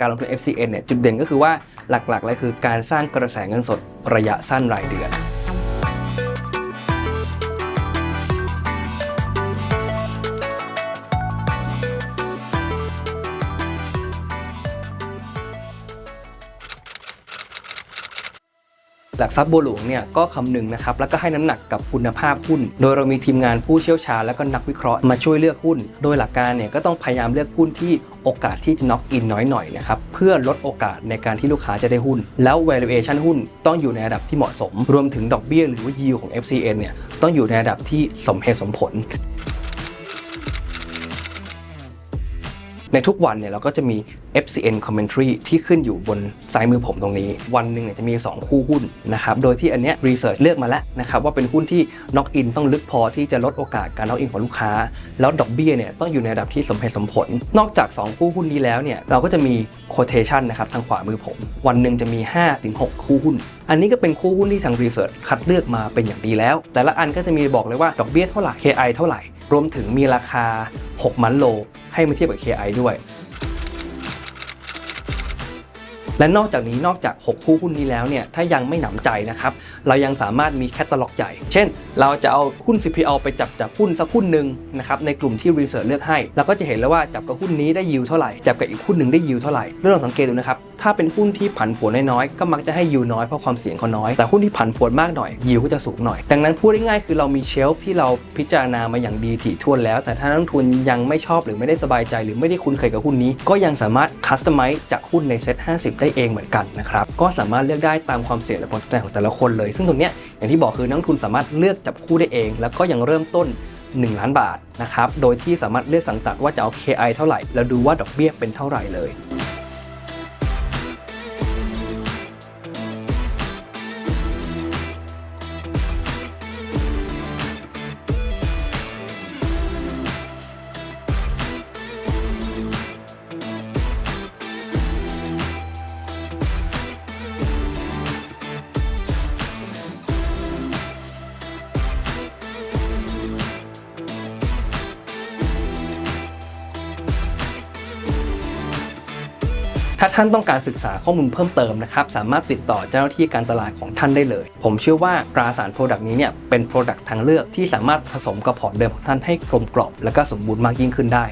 การลงทุน FCN เนี่ยจุดเด่นก็คือว่าหลักๆเลยคือการสร้างกระแสเงินสดระยะสั้นรายเดือน หลักทรัพย์บัวหลวงเนี่ยก็คำนึงนะครับแล้วก็ให้น้ำหนักกับคุณภาพหุ้น โดยเรามีทีมงานผู้เชี่ยวชาญและก็นักวิเคราะห์มาช่วยเลือกหุ้น โดยหลักการเนี่ยก็ต้องพยายามเลือกหุ้นที่โอกาสที่จะน็อกอินน้อยหน่อยนะครับเพื่อลดโอกาสในการที่ลูกค้าจะได้หุ้น แล้ว valuation หุ้นต้องอยู่ในระดับที่เหมาะสม รวมถึงดอกเบี้ยหรือว่า yield ของ FCN เนี่ยต้องอยู่ในระดับที่สมเหตุสมผล ในทุกวันเนี่ยเราก็จะมี FCN commentary ที่ขึ้นอยู่บนซ้ายมือผมตรงนี้ วันหนึ่งเนี่ยจะมี 2 คู่หุ้นนะครับ โดยที่อันเนี้ย research เลือกมาแล้วนะครับว่าเป็นหุ้นที่ knock in ต้องลึกพอที่จะลดโอกาสการ knock in ของลูกค้า แล้วดอกเบี้ยเนี่ยต้องอยู่ในระดับที่สมเหตุสมผล นอกจาก 2 คู่หุ้นนี้แล้วเนี่ยเราก็จะมี quotation นะครับทางขวามือผม วันหนึ่งจะมี 5-6 คู่หุ้น อันนี้ก็เป็นคู่หุ้นที่ทาง research คัดเลือกมาเป็นอย่างดีแล้ว แต่ละอันก็จะมีบอกเลยว่าดอกเบี้ยเท่าไหร่ KI เท่าไหร่ รวมถึงมีราคา 6 มันโล ให้มาเทียบกับ KI ด้วย และนอกจากนี้นอกจาก 6 คู่หุ้นนี้แล้วเนี่ยถ้ายังไม่หนำใจนะครับเรายังสามารถมีแคตตาล็อกใหญ่ เช่น เราจะเอาหุ้น CPO ไปจับจับหุ้นสักหุ้นหนึ่งนะครับในกลุ่มที่ Research เลือกให้เราก็จะเห็นแล้วว่าจับกับหุ้นนี้ได้ยิวเท่าไหร่จับกับอีกหุ้นหนึ่งได้ยิวเท่าไหร่เรื่องสังเกตดูนะครับถ้าเป็นหุ้นที่ผันผวนน้อยๆก็มักจะให้ยิวน้อยเพราะความเสี่ยงเขาน้อยแต่หุ้นที่ผันผวนมากหน่อยยิวก็จะสูงหน่อย ดังนั้นพูดง่ายๆคือเรามีเชลฟ์ที่เราพิจารณามาอย่างดีถี่ถ้วนแล้ว แต่ถ้านักลงทุนยังไม่ชอบหรือไม่ได้สบายใจ หรือไม่ได้คุ้นเคยกับหุ้นนี้ ก็ยังสามารถคัสตอมไมซ์จากหุ้นในเซ็ต50 ได้เองเหมือนกันนะครับก็สามารถเลือกได้ตามความเสี่ยงและผลตอบแทนของแต่ละคนเลย ซึ่งตรงนี้อย่างที่บอกคือนักทุนสามารถเลือกจับคู่ได้เอง แล้วก็ยังเริ่มต้น 1 ล้านบาทนะครับโดยที่สามารถเลือกสังกัดว่าจะเอา KI เท่าไหร่ แล้วดูว่าดอกเบี้ยเป็นเท่าไหร่เลย ถ้าท่านต้องการศึกษาข้อมูลเพิ่มเติมนะครับ สามารถติดต่อเจ้าหน้าที่การตลาดของท่านได้เลย ผมเชื่อว่าตราสารโปรดักต์นี้เนี่ยเป็นโปรดักต์ทางเลือกที่สามารถผสมกับพอร์ตเดิมของท่านให้กลมกล่อมและก็สมบูรณ์มากยิ่งขึ้นได้